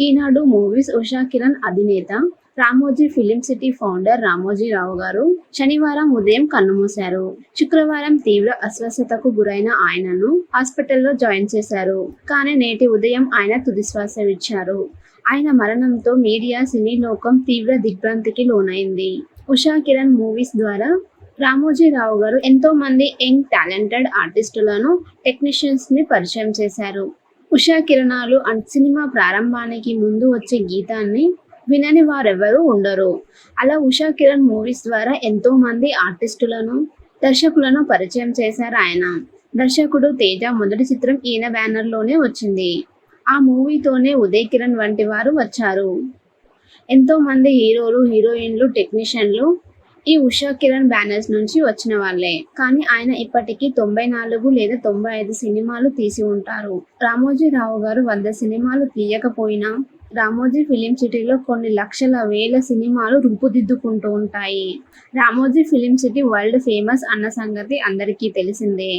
ఈనాడు movies Usha Kiran అధినేత Ramoji film city founder Ramoji Rao గారు శనివారం ఉదయం కన్నుమూశారు. శుక్రవారం తీవ్ర అస్వస్థతకు గురైన ఆయనను హాస్పిటల్లో జాయిన్ చేశారు. కానీ నేటి ఉదయం ఆయన తుదిశ్వాస ఇచ్చారు ఆయన మరణంతో మీడియా సినీ లోకం తీవ్ర దిగ్భ్రాంతికి లోనైంది. ఉషా కిరణ్ మూవీస్ ద్వారా రామోజీరావు గారు ఎంతో మంది యంగ్ టాలెంటెడ్ ఆర్టిస్టులను టెక్నీషియన్స్ని పరిచయం చేశారు. ఉషా కిరణాలు అండ్ సినిమా ప్రారంభానికి ముందు వచ్చే గీతాన్ని వినని వారెవరూ ఉండరు. అలా ఉషా కిరణ్ మూవీస్ ద్వారా ఎంతో మంది ఆర్టిస్టులను దర్శకులను పరిచయం చేశారు ఆయన. దర్శకుడు తేజ మొదటి చిత్రం ఈయన బ్యానర్లోనే వచ్చింది. ఆ మూవీతోనే ఉదయ్ కిరణ్ వంటి వారు వచ్చారు. ఎంతో మంది హీరోలు హీరోయిన్లు టెక్నీషియన్లు ఈ ఉషా కిరణ్ బ్యానర్స్ నుంచి వచ్చిన వాళ్ళే. కానీ ఆయన ఇప్పటికీ తొంభై నాలుగు లేదా తొంభై ఐదు సినిమాలు తీసి ఉంటారు. రామోజీరావు గారు వంద సినిమాలు తీయకపోయినా రామోజీ ఫిలిం సిటీలో కొన్ని లక్షల వేల సినిమాలు రూపుదిద్దుకుంటూ ఉంటాయి. Ramoji film city world famous అన్న సంగతి అందరికీ తెలిసిందే.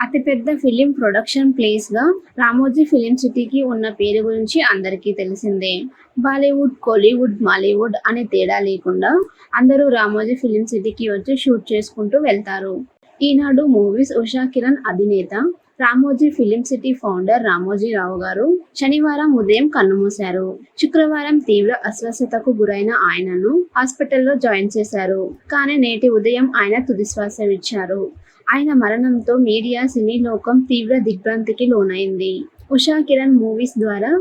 అతిపెద్ద ఫిలిం ప్రొడక్షన్ ప్లేస్గా రామోజీ ఫిలిం సిటీకి ఉన్న పేరు గురించి అందరికీ తెలిసిందే. బాలీవుడ్ కోలీవుడ్ మాలీవుడ్ అనే తేడా లేకుండా అందరూ రామోజీ ఫిలిం సిటీకి వచ్చి షూట్ చేసుకుంటూ వెళ్తారు. ఈనాడు మూవీస్ ఉషా కిరణ్ అధినేత Ramoji film city founder Ramoji Rao గారు శనివారం ఉదయం కన్నుమూశారు. శుక్రవారం తీవ్ర అస్వస్థతకు గురైన ఆయనను హాస్పిటల్లో జాయిన్ చేశారు. కానీ నేటి ఉదయం ఆయన తుదిశ్వాస ఇచ్చారు ఆయన మరణంతో మీడియా సినీ లోకం తీవ్ర దిగ్భ్రాంతికి లోనైంది. ఉషా కిరణ్ మూవీస్ ద్వారా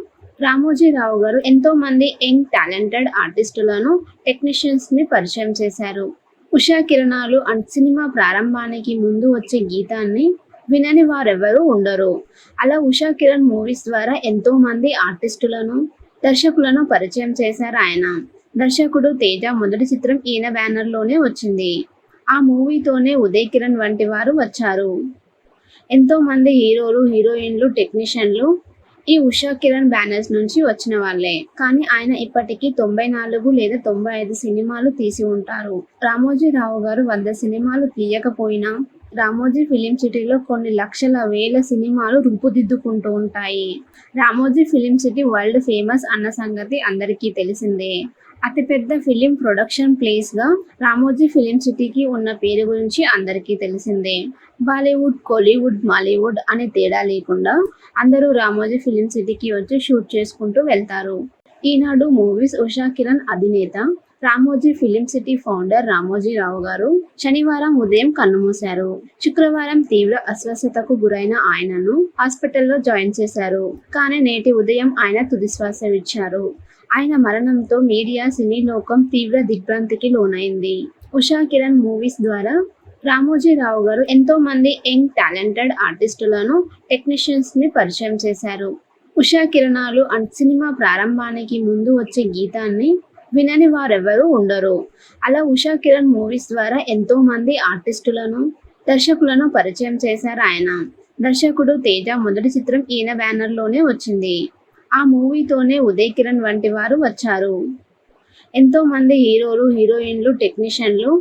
రామోజీరావు గారు ఎంతో మంది యంగ్ టాలెంటెడ్ ఆర్టిస్టులను టెక్నీషియన్స్ని పరిచయం చేశారు. ఉషా కిరణాలు అండ్ సినిమా ప్రారంభానికి ముందు వచ్చే గీతాన్ని వినని వారెవరూ ఉండరు. అలా ఉషా కిరణ్ మూవీస్ ద్వారా ఎంతో మంది ఆర్టిస్టులను దర్శకులను పరిచయం చేశారు ఆయన. దర్శకుడు తేజ మొదటి చిత్రం ఈయన బ్యానర్లోనే వచ్చింది. ఆ మూవీతోనే ఉదయ్ కిరణ్ వంటి వారు వచ్చారు. ఎంతో మంది హీరోలు హీరోయిన్లు టెక్నీషియన్లు ఈ ఉషా కిరణ్ బ్యానర్స్ నుంచి వచ్చిన వాళ్ళే. కానీ ఆయన ఇప్పటికీ తొంభై నాలుగు లేదా తొంభై ఐదు సినిమాలు తీసి ఉంటారు. రామోజీరావు గారు వంద సినిమాలు తీయకపోయినా రామోజీ ఫిలిం సిటీలో కొన్ని లక్షల వేల సినిమాలు రూపుదిద్దుకుంటూ ఉంటాయి. Ramoji film city world famous అన్న సంగతి అందరికీ తెలిసిందే. అతిపెద్ద ఫిలిం ప్రొడక్షన్ ప్లేస్గా రామోజీ ఫిలిం సిటీకి ఉన్న పేరు గురించి అందరికీ తెలిసిందే. బాలీవుడ్ కోలీవుడ్ మాలీవుడ్ అనే తేడా లేకుండా అందరూ రామోజీ ఫిలిం సిటీకి వచ్చి షూట్ చేసుకుంటూ వెళ్తారు. ఈనాడు మూవీస్ ఉషా కిరణ్ అధినేత Ramoji film city founder Ramoji Rao గారు శనివారం ఉదయం కన్నుమూశారు. శుక్రవారం తీవ్ర అస్వస్థతకు గురైన ఆయనను హాస్పిటల్లో జాయిన్ చేశారు. కానీ నేటి ఉదయం ఆయన తుదిశ్వాస ఇచ్చారు ఆయన మరణంతో మీడియా సినీ లోకం తీవ్ర దిగ్భ్రాంతికి లోనైంది. ఉషా కిరణ్ మూవీస్ ద్వారా రామోజీరావు గారు ఎంతో మంది యంగ్ టాలెంటెడ్ ఆర్టిస్టులను టెక్నీషియన్స్ని పరిచయం చేశారు. ఉషా కిరణాలు అండ్ సినిమా ప్రారంభానికి ముందు వచ్చే గీతాన్ని వినని వారెవరూ ఉండరు. అలా ఉషా కిరణ్ మూవీస్ ద్వారా ఎంతో మంది ఆర్టిస్టులను దర్శకులను పరిచయం చేశారు ఆయన. దర్శకుడు తేజ మొదటి చిత్రం ఈయన బ్యానర్లోనే వచ్చింది. ఆ మూవీతోనే ఉదయ్ కిరణ్ వంటి వారు వచ్చారు. ఎంతో మంది హీరోలు హీరోయిన్లు టెక్నీషియన్లు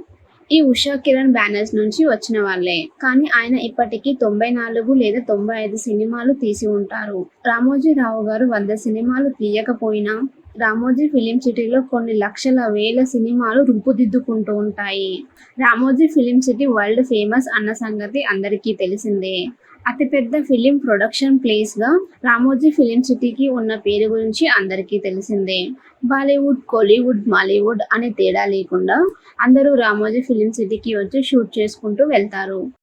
ఈ ఉషా కిరణ్ బ్యానర్స్ నుంచి వచ్చిన వాళ్ళే. కానీ ఆయన ఇప్పటికీ తొంభై నాలుగు లేదా తొంభై ఐదు సినిమాలు తీసి ఉంటారు. రామోజీరావు గారు వంద సినిమాలు తీయకపోయినా రామోజీ ఫిలిం సిటీలో కొన్ని లక్షల వేల సినిమాలు రూపుదిద్దుకుంటూ ఉంటాయి. Ramoji film city world famous అన్న సంగతి అందరికీ తెలిసిందే. అతిపెద్ద ఫిలిం ప్రొడక్షన్ ప్లేస్గా రామోజీ ఫిలిం సిటీకి ఉన్న పేరు గురించి అందరికీ తెలిసిందే. బాలీవుడ్ కోలీవుడ్ మాలీవుడ్ అనే తేడా లేకుండా అందరూ రామోజీ ఫిలిం సిటీకి వచ్చి షూట్ చేసుకుంటూ వెళ్తారు.